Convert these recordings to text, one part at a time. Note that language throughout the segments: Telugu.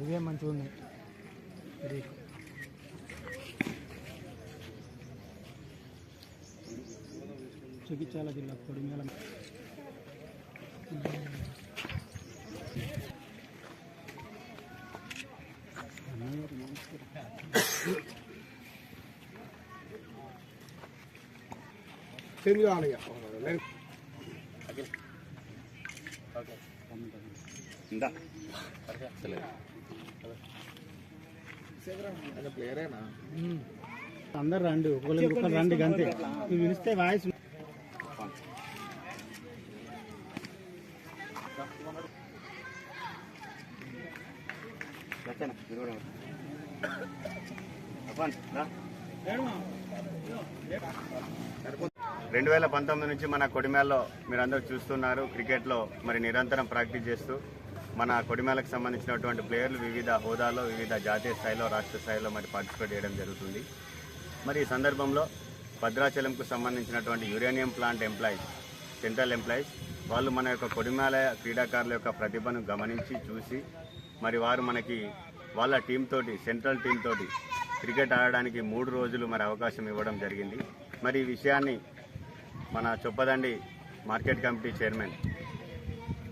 ఇవే మంచిగా ఉన్నాయి ఇది చికిత్సాల జిల్లా కొడిమేల చేంజ్ కావాలి అందరు రండి ఒకళ్ళు ఒకళ్ళు రండి అంతే ఇవి వినిస్తే వాయిస్ రెండు వేల పంతొమ్మిది నుంచి మన కొడిమేల్లో మీరందరూ చూస్తున్నారు క్రికెట్లో మరి నిరంతరం ప్రాక్టీస్ చేస్తూ మన కొడిమేళకు సంబంధించినటువంటి ప్లేయర్లు వివిధ హోదాలో వివిధ జాతీయ స్థాయిలో రాష్ట్ర స్థాయిలో మరి పార్టిసిపేట్ చేయడం జరుగుతుంది. మరి ఈ సందర్భంలో భద్రాచలంకు సంబంధించినటువంటి uranium plant employees central employees వాళ్ళు మన యొక్క కొడిమేళ క్రీడాకారుల యొక్క ప్రతిభను గమనించి చూసి మరి వారు మనకి వాళ్ళ టీం తోటి సెంట్రల్ టీం తోటి క్రికెట్ ఆడడానికి మూడు రోజులు మరి అవకాశం ఇవ్వడం జరిగింది. మరి ఈ విషయాన్ని మన Choppadandi market committee chairman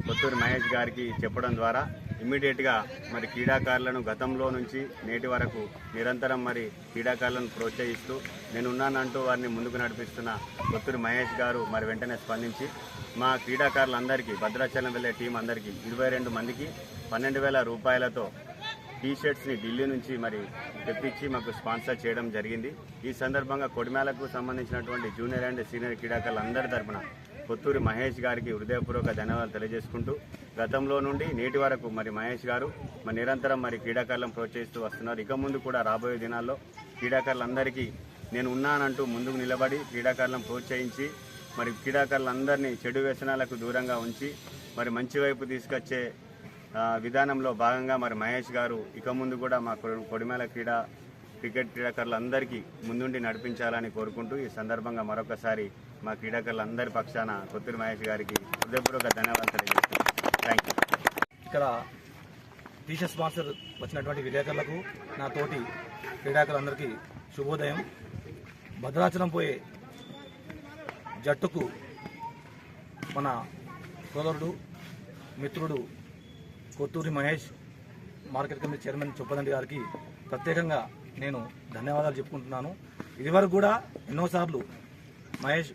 Kothuru Mahesh గారికి చెప్పడం ద్వారా ఇమ్మీడియట్గా మరి క్రీడాకారులను గతంలో నుంచి నేటి వరకు నిరంతరం మరి క్రీడాకారులను ప్రోత్సహిస్తూ నేను ఉన్నానంటూ వారిని ముందుకు నడిపిస్తున్న కొత్తూరు మహేష్ గారు మరి వెంటనే స్పందించి మా క్రీడాకారులందరికీ భద్రాచలం వెళ్ళే టీం అందరికీ ఇరవై రెండు మందికి పన్నెండు వేల రూపాయలతో టీ షర్ట్స్ని ఢిల్లీ నుంచి మరి తెప్పించి మాకు స్పాన్సర్ చేయడం జరిగింది. ఈ సందర్భంగా కొడిమేలకు సంబంధించినటువంటి జూనియర్ అండ్ సీనియర్ క్రీడాకారులు అందరి తరపున కొత్తూరి మహేష్ గారికి హృదయపూర్వక ధన్యవాదాలు తెలియజేసుకుంటూ గతంలో నుండి నేటి వరకు మరి మహేష్ గారు మరి నిరంతరం మరి క్రీడాకారులను ప్రోత్సహిస్తూ వస్తున్నారు. ఇక ముందు కూడా రాబోయే దినాల్లో క్రీడాకారులందరికీ నేను ఉన్నానంటూ ముందుకు నిలబడి క్రీడాకారులను ప్రోత్సహించి మరి క్రీడాకారులందరినీ చెడు వ్యసనాలకు దూరంగా ఉంచి మరి మంచి వైపు తీసుకొచ్చే విధానంలో భాగంగా మరి మహేష్ గారు ఇక ముందు కూడా మా కొడిమేల క్రీడా క్రికెట్ క్రీడాకారులందరికీ ముందుండి నడిపించాలని కోరుకుంటూ ఈ సందర్భంగా మరొకసారి మా క్రీడాకారులందరి పక్షాన కొత్తూరు మహేష్ గారికి హృదయపూర్వక ధన్యవాదాలు తెలియజేస్తున్నాను థ్యాంక్ యూ ఇక్కడ టీషర్ట్ స్పాన్సర్ వచ్చినటువంటి విలేకరులకు నా తోటి క్రీడాకారులందరికీ శుభోదయం. భద్రాచలం పోయే జట్టుకు మన సోదరుడు మిత్రుడు Kothuri Mahesh market committee chairman Choppadandi గారికి ప్రత్యేకంగా నేను ధన్యవాదాలు చెప్పుకుంటున్నాను. ఇదివరకు కూడా ఎన్నోసార్లు మహేష్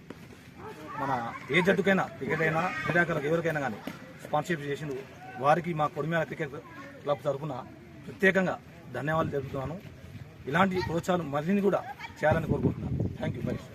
మన ఏ జట్టుకైనా క్రికెట్ అయినా క్రీడాకారులకు ఎవరికైనా కానీ స్పాన్సర్షిప్ చేసిండు. వారికి మా కొడిమేల క్రికెట్ క్లబ్ తరఫున ప్రత్యేకంగా ధన్యవాదాలు తెలుపుతున్నాను. ఇలాంటి ప్రోత్సాహం మరిన్ని కూడా చేయాలని కోరుకుంటున్నాను. Thank you Mahesh